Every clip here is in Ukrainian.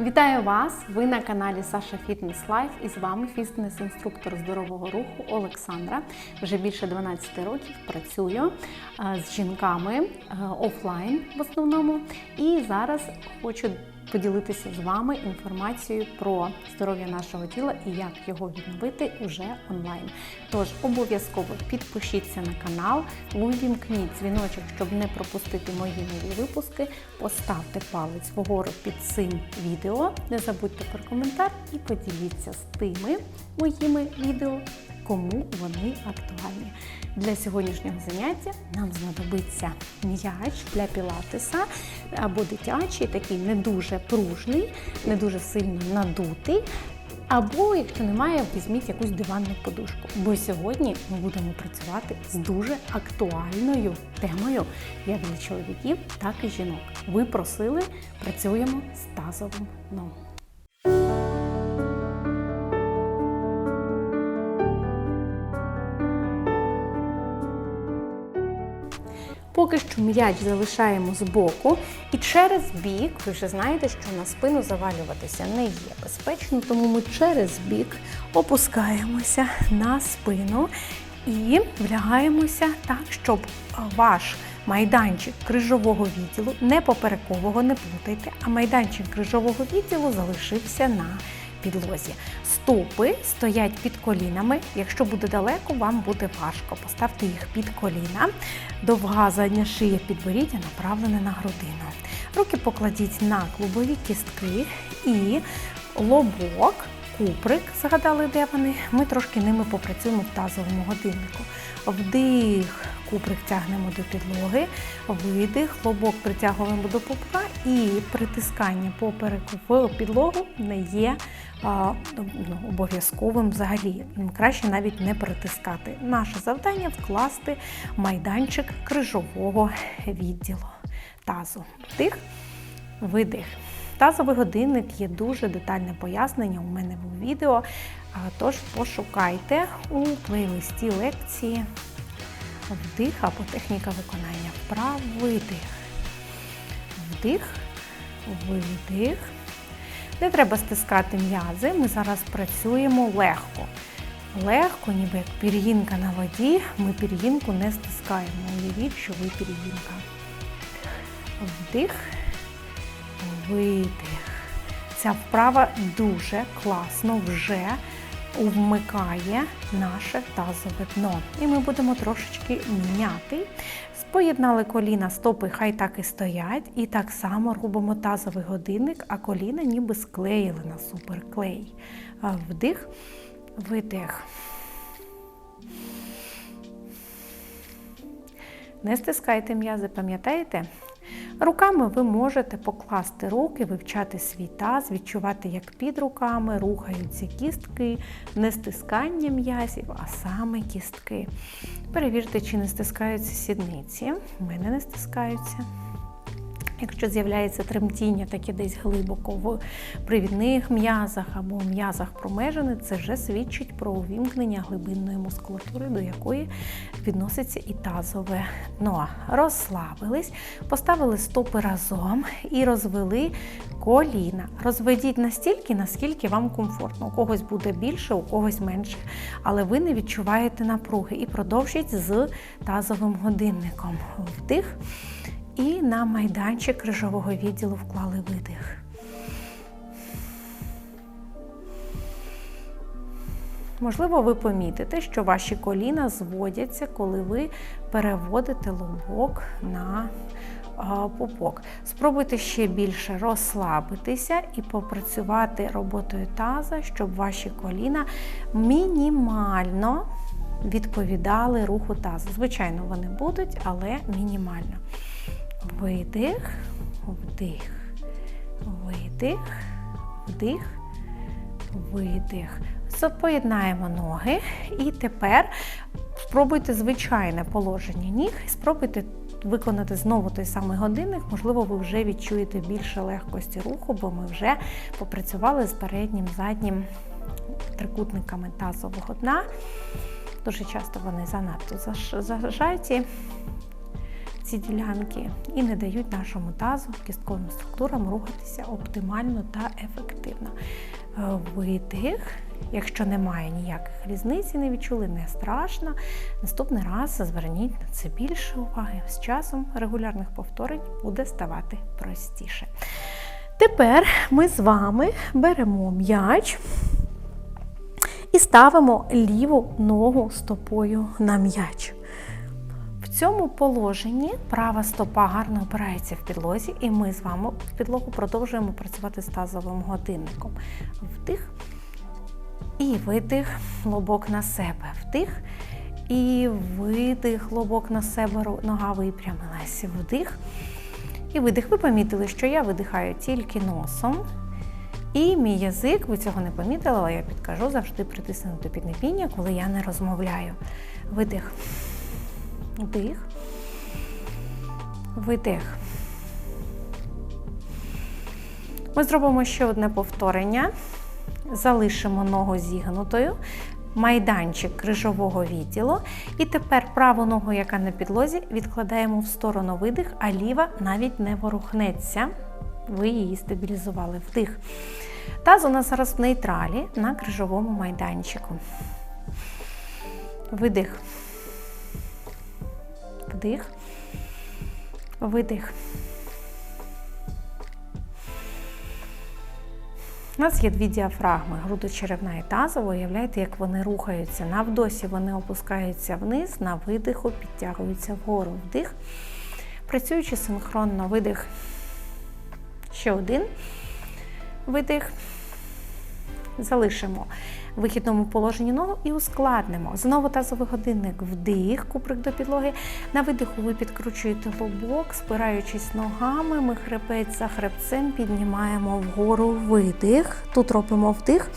Вітаю вас! Ви на каналі Саша Фітнес Лайф і з вами фітнес-інструктор здорового руху Олександра. Вже більше 12 років працюю з жінками е, офлайн в основному. І зараз хочу поділитися з вами інформацією про здоров'я нашого тіла і як його відновити уже онлайн. Тож обов'язково підпишіться на канал, увімкніть дзвіночок, щоб не пропустити мої нові випуски. Поставте палець вгору під цим відео. Не забудьте про коментар і поділіться з тими моїми відео, кому вони актуальні. Для сьогоднішнього заняття нам знадобиться м'яч для пілатеса або дитячий, такий не дуже пружний, не дуже сильно надутий. Або, якщо немає, візьміть якусь диванну подушку. Бо сьогодні ми будемо працювати з дуже актуальною темою як для чоловіків, так і жінок. Ви просили, працюємо з тазовим дном. Поки що м'яч залишаємо збоку і через бік, ви вже знаєте, що на спину завалюватися не є безпечно, тому ми через бік опускаємося на спину і влягаємося так, щоб ваш майданчик крижового відділу, не поперекового, не плутайте, а майданчик крижового відділу залишився на підлозі. Стопи стоять під колінами. Якщо буде далеко, вам буде важко. Поставте їх під коліна. Довга задня шия підборіддя направлена на грудину. Руки покладіть на клубові кістки і лобок, куприк, згадали, де вони. Ми трошки ними попрацюємо в тазовому годиннику. Вдих, куприк тягнемо до підлоги, видих, лобок притягуємо до пупка і притискання попереку в підлогу не є ну, обов'язковим взагалі. Краще навіть не притискати. Наше завдання вкласти майданчик крижового відділу тазу. Вдих, видих. Тазовий годинник є дуже детальне пояснення у мене в відео. Тож пошукайте у плейлисті лекції вдих або техніка виконання. Вправ, видих. Вдих, видих. Не треба стискати м'язи. Ми зараз працюємо легко. Легко, ніби як пір'їнка на воді, ми пір'їнку не стискаємо. Уявіть, що ви пір'їнка. Вдих, видих. Ця вправа дуже класно вже вмикає наше тазове дно. І ми будемо трошечки міняти. Поєднали коліна, стопи, хай так і стоять. І так само робимо тазовий годинник, а коліна ніби склеїли на суперклей. Вдих, видих. Не стискайте м'язи, пам'ятаєте? Руками ви можете покласти руки, вивчати свій таз, відчувати, як під руками рухаються кістки, не стискання м'язів, а саме кістки. Перевірте, чи не стискаються сідниці. У мене не стискаються. Якщо з'являється тремтіння таке десь глибоко в привідних м'язах або м'язах промежини, це вже свідчить про увімкнення глибинної мускулатури, до якої відноситься і тазове дно. Розслабились, поставили стопи разом і розвели коліна. Розведіть настільки, наскільки вам комфортно. У когось буде більше, у когось менше, але ви не відчуваєте напруги і продовжіть з тазовим годинником. Вдих. І на майданчик крижового відділу вклали видих. Можливо, ви помітите, що ваші коліна зводяться, коли ви переводите лобок на пупок. Спробуйте ще більше розслабитися і попрацювати роботою таза, щоб ваші коліна мінімально відповідали руху тазу. Звичайно, вони будуть, але мінімально. Видих, вдих, видих, вдих, видих. Поєднаємо ноги. І тепер спробуйте звичайне положення ніг спробуйте виконати знову той самий годинник. Можливо, ви вже відчуєте більше легкості руху, бо ми вже попрацювали з переднім, заднім трикутниками тазового дна. Дуже часто вони занадто зажаті. Ці ділянки і не дають нашому тазу, кістковим структурам рухатися оптимально та ефективно. Е, Видих. Якщо немає ніяких різниць і не відчули, не страшно. Наступний раз зверніть на це більше уваги. З часом регулярних повторень буде ставати простіше. Тепер ми з вами беремо м'яч і ставимо ліву ногу стопою на м'яч. Цьому положенні права стопа гарно опирається в підлозі, і ми з вами в підлогу продовжуємо працювати з тазовим годинником. Вдих і видих лобок на себе. Вдих і видих лобок на себе, нога випрямилась. Вдих і видих. Ви помітили, що я видихаю тільки носом. І мій язик, ви цього не помітили, але я підкажу завжди притиснути піднебіння, коли я не розмовляю. Видих. Вдих. Видих. Ми зробимо ще одне повторення. Залишимо ногу зігнутою, майданчик крижового відділу. І тепер праву ногу, яка на підлозі, відкладаємо в сторону видих, а ліва навіть не ворухнеться. Ви її стабілізували. Вдих. Таз у нас зараз в нейтралі на крижовому майданчику. Видих. Вдих. Видих. У нас є дві діафрагми грудочеревна і тазова. Уявляєте, як вони рухаються. На вдосі вони опускаються вниз, на видиху підтягуються вгору. Вдих. Працюючи синхронно, видих. Ще один. Видих. Залишимо вихідному положенні ногу і ускладнимо. Знову тазовий годинник вдих, куприк до підлоги. На видиху ви підкручуєте лобок, спираючись ногами, ми хребець за хребцем піднімаємо вгору видих. Тут робимо вдих.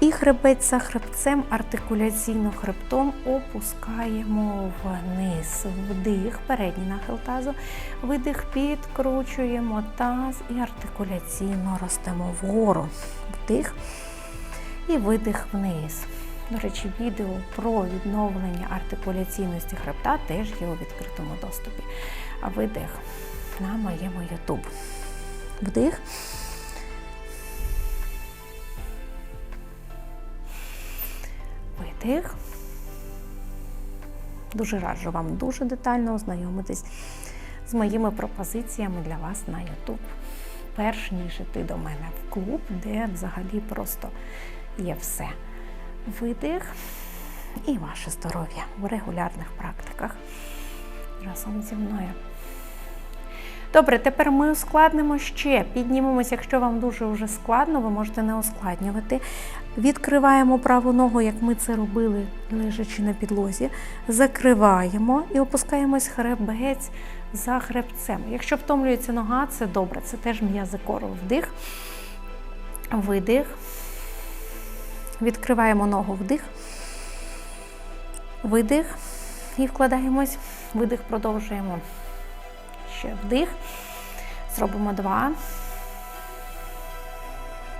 І хребець за хребцем, артикуляційно хребтом опускаємо вниз. Вдих, передній нахил тазу. Видих, підкручуємо таз і артикуляційно ростемо вгору. Вдих і видих вниз. До речі, відео про відновлення артикуляційності хребта теж є у відкритому доступі. А видих на моєму YouTube. Вдих. Видих. Дуже раджу вам дуже детально ознайомитись з моїми пропозиціями для вас на YouTube. Перш ніж іти до мене в клуб, де взагалі просто є все. Видих і ваше здоров'я в регулярних практиках разом зі мною. Добре, тепер ми ускладнимо ще. Піднімемося, якщо вам дуже вже складно, ви можете не ускладнювати. Відкриваємо праву ногу, як ми це робили, лежачи на підлозі. Закриваємо і опускаємось хребець за хребцем. Якщо втомлюється нога, це добре, це теж м'язи кору. Вдих, видих. Відкриваємо ногу вдих, видих і вкладаємось, видих, продовжуємо. Ще вдих. Зробимо два.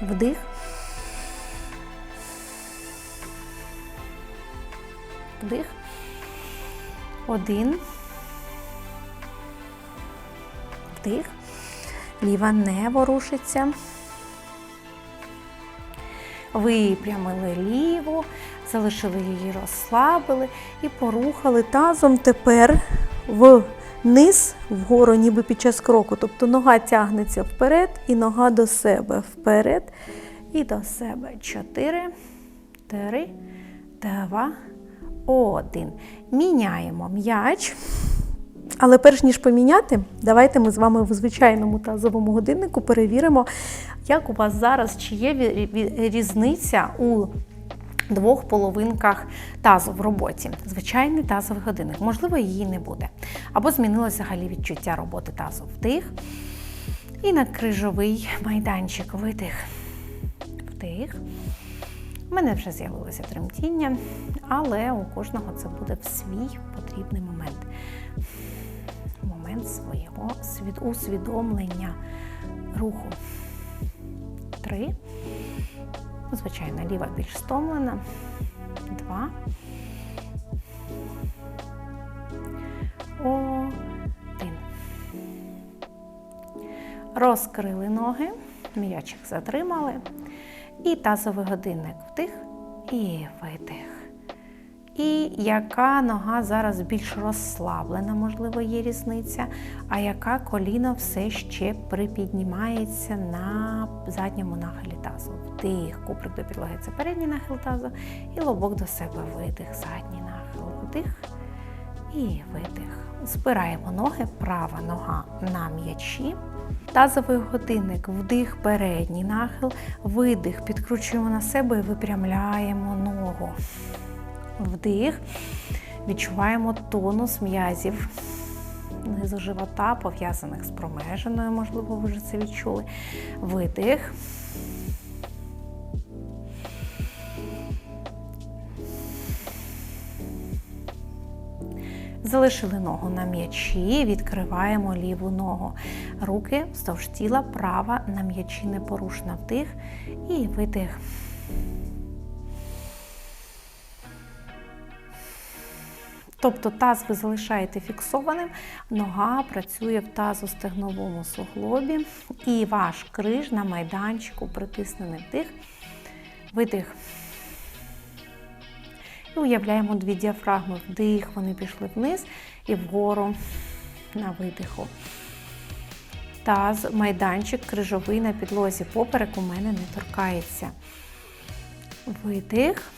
Вдих. Вдих. Один. Вдих. Ліва не ворушиться. Випрямили ліву, залишили її, розслабили і порухали тазом тепер вниз, вгору, ніби під час кроку. Тобто нога тягнеться вперед і нога до себе. Вперед і до себе. Чотири, три, два, один. Міняємо м'яч. Але перш ніж поміняти, давайте ми з вами в звичайному тазовому годиннику перевіримо, як у вас зараз чи є різниця у двох половинках тазу в роботі. Звичайний тазовий годинник. Можливо, її не буде. Або змінилося взагалі відчуття роботи тазу. Вдих. І на крижовий майданчик видих. Вдих. У мене вже з'явилося тремтіння, але у кожного це буде в свій потрібний момент момент свого усвідомлення руху три. Звичайно, ліва більш стомлена. Два. Один. Розкрили ноги. М'ячик затримали. І тазовий годинник вдих і видих. І яка нога зараз більш розслаблена, можливо, є різниця, а яка коліно все ще припіднімається на задньому нахилі тазу. Вдих, куприк до підлоги це передній нахил тазу, і лобок до себе видих, задній нахил, вдих і видих. Збираємо ноги, права нога на м'ячі. Тазовий годинник, вдих, передній нахил, видих, підкручуємо на себе і випрямляємо ногу. Вдих. Відчуваємо тонус м'язів низу живота, пов'язаних з промежиною, можливо, ви вже це відчули. Видих. Залишили ногу на м'ячі, відкриваємо ліву ногу. Руки вздовж тіла, права на м'ячі непорушна вдих і видих. Тобто таз ви залишаєте фіксованим, нога працює в тазостегновому суглобі, і ваш криж на майданчику притиснений вдих, видих. І уявляємо дві діафрагми. Вдих, вони пішли вниз і вгору на видиху. Таз, майданчик крижовий на підлозі. Поперек у мене не торкається. Видих.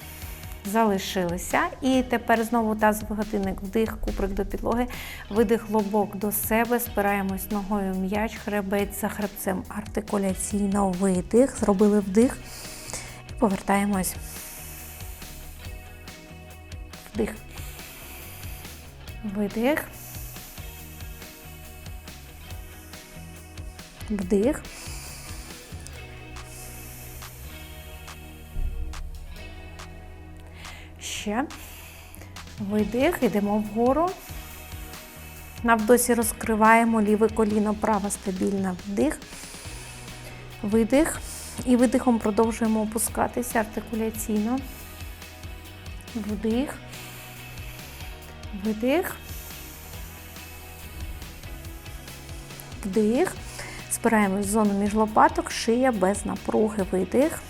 Залишилися. І тепер знову тазовий годинник, вдих, куприк до підлоги, видих лобок до себе, спираємось ногою м'яч, хребець за хребцем артикуляційно видих. Зробили вдих і повертаємось. Вдих. Видих. Вдих. Ще. Видих, йдемо вгору. Навдосі розкриваємо ліве коліно, права стабільна вдих, видих. І видихом продовжуємо опускатися артикуляційно. Вдих. Видих. Вдих. Спираємось в зону між лопаток, шия без напруги. Видих.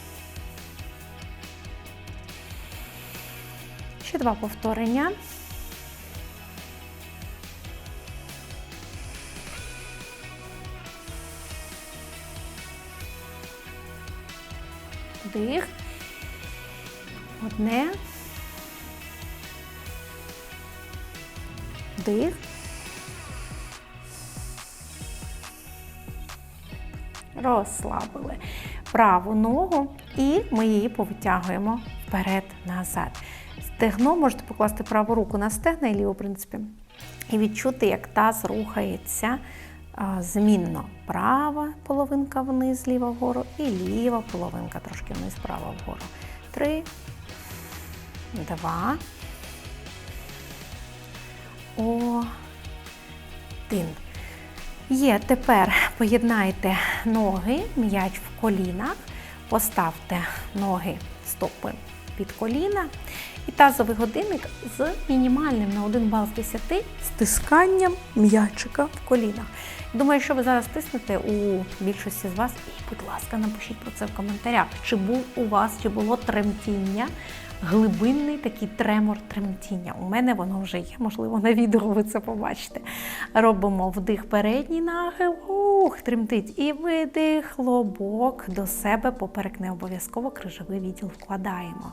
Два повторення. Вдих. Одне. Вдих. Розслабили праву ногу і ми її повитягуємо вперед-назад. Стегно можете покласти праву руку на стегна і ліву, в принципі, і відчути, як таз рухається змінно. Права половинка вниз, ліва вгору, і ліва половинка трошки вниз, права вгору. Три, два. Один. Є, тепер поєднайте ноги, м'яч в колінах, поставте ноги, стопи під коліна. І тазовий годинник з мінімальним на 1 бал з 10 стисканням м'ячика в колінах. Думаю, що ви зараз тиснете у більшості з вас, і, будь ласка, напишіть про це в коментарях. Чи був у вас, чи було тремтіння, глибинний такий тремор тремтіння. У мене воно вже є, можливо, на відео ви це побачите. Робимо вдих передній нахил, ух, тремтить. І видих, лобок до себе, поперек не обов'язково крижовий відділ вкладаємо.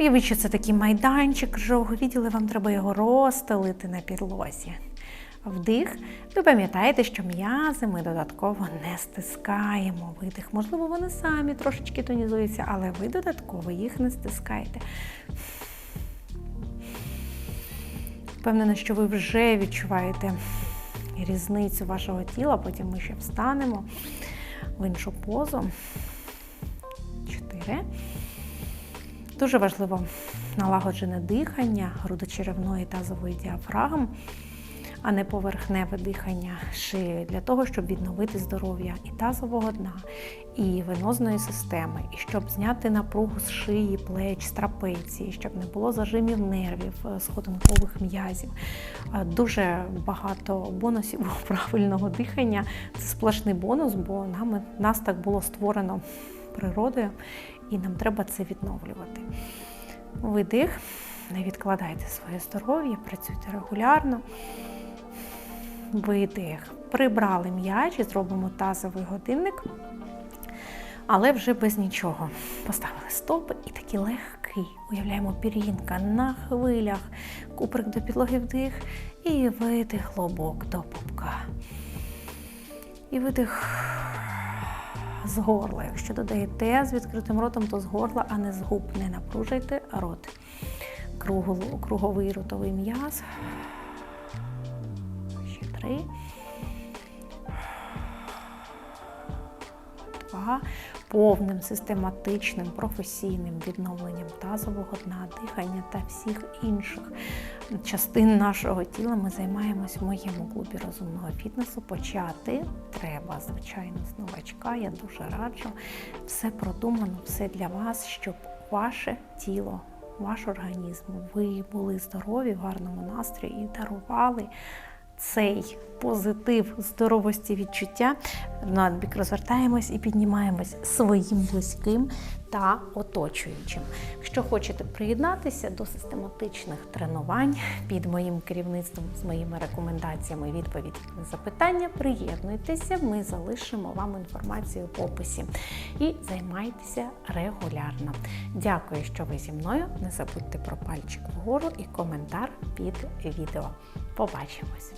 Уявіть, що це такий майданчик крижового відділу, вам треба його розстелити на підлозі. Вдих, ви пам'ятаєте, що м'язи ми додатково не стискаємо. Видих. Можливо, вони самі трошечки тонізуються, але ви додатково їх не стискаєте. Впевнена, що ви вже відчуваєте різницю вашого тіла, потім ми ще встанемо в іншу позу. Чотири. Дуже важливо налагоджене дихання грудочеревної тазової діафрагм. а не поверхневе дихання шиєю, для того, щоб відновити здоров'я і тазового дна, і венозної системи, і щоб зняти напругу з шиї, плеч, трапеції, щоб не було зажимів нервів, е, сходинкових м'язів. Е, Дуже багато бонусів правильного дихання. Це сплошний бонус, бо нами, нас так було створено природою, і нам треба це відновлювати. Видих, не відкладайте своє здоров'я, працюйте регулярно. Видих. Прибрали м'яч і зробимо тазовий годинник, але вже без нічого. Поставили стопи і такий легкий. Уявляємо пір'їнка на хвилях, куприк до підлоги вдих і видих лобок до пупка. І видих з горла. Якщо додаєте з відкритим ротом, то з горла, а не з губ. Не напружуйте рот. Круговий ротовий м'яз. Ще три. Два. Повним систематичним професійним відновленням тазового дна, дихання та всіх інших частин нашого тіла ми займаємось в моєму клубі розумного фітнесу. Почати треба, звичайно, з новачка. Я дуже раджу. Все продумано, все для вас, щоб ваше тіло, ваш організм, ви були здорові, в гарному настрої і дарували цей позитив здоровості відчуття. Надбік розвертаємось і піднімаємось своїм близьким та оточуючим. Якщо хочете приєднатися до систематичних тренувань під моїм керівництвом з моїми рекомендаціями, відповіді на запитання, приєднуйтеся, ми залишимо вам інформацію в описі і займайтеся регулярно. Дякую, що ви зі мною. Не забудьте про пальчик вгору і коментар під відео. Побачимось!